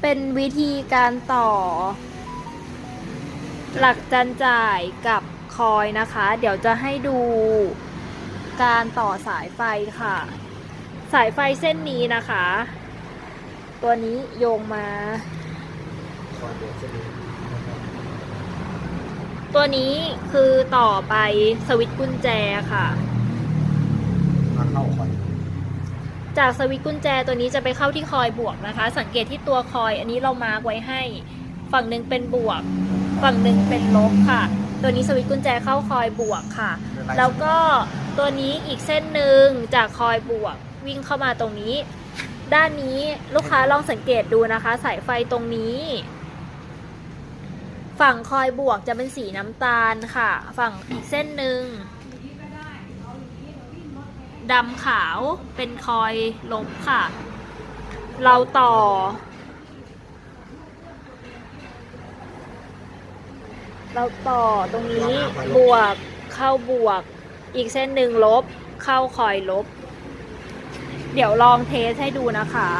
เป็นวิธีการต่อ หลักจันจ่ายกับคอยนะคะ เดี๋ยวจะให้ดูการต่อสายไฟค่ะ สายไฟเส้นนี้นะคะ ตัวนี้โยงมา ตัวนี้คือต่อไปสวิตช์กุญแจค่ะ มาเข้าคอย จากสวิตช์กุญแจตัวนี้จะไปเข้าที่คอยบวกนะคะ สังเกตที่ตัวคอยอันนี้เรามาร์กไว้ให้ ฝั่งหนึ่งเป็นบวก ฝั่งหนึ่งเป็นลบค่ะ ตัวนี้สวิตช์กุญแจเข้าคอยบวกค่ะ แล้วก็ตัวนี้อีกเส้นหนึ่งจากคอยบวกวิ่งเข้ามาตรงนี้ ด้านนี้ลูกค้าลองสังเกตดูนะคะ สายไฟตรงนี้ ฝั่งคอยบวกจะเป็นสีน้ำตาลค่ะ ฝั่งอีกเส้นหนึ่ง ดำขาวเป็นคอยลบค่ะ เราต่อ เราต่อตรงนี้บวกเข้าบวก อีกเส้นหนึ่งลบ เข้าคอยลบ เดี๋ยวลองเทสให้ดูนะคะ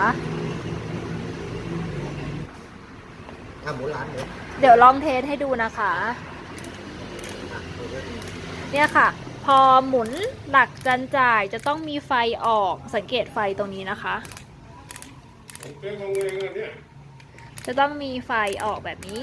อะหมูร้านเนี่ยเดี๋ยวลองเทสให้ดูนะคะอะดูด้วยเนี่ยค่ะ พอหมุนหลักจันจ่ายจะต้องมีไฟออกสังเกตไฟตรงนี้นะคะผมเป็นของเองอะเนี่ยจะต้องมีไฟออกแบบนี้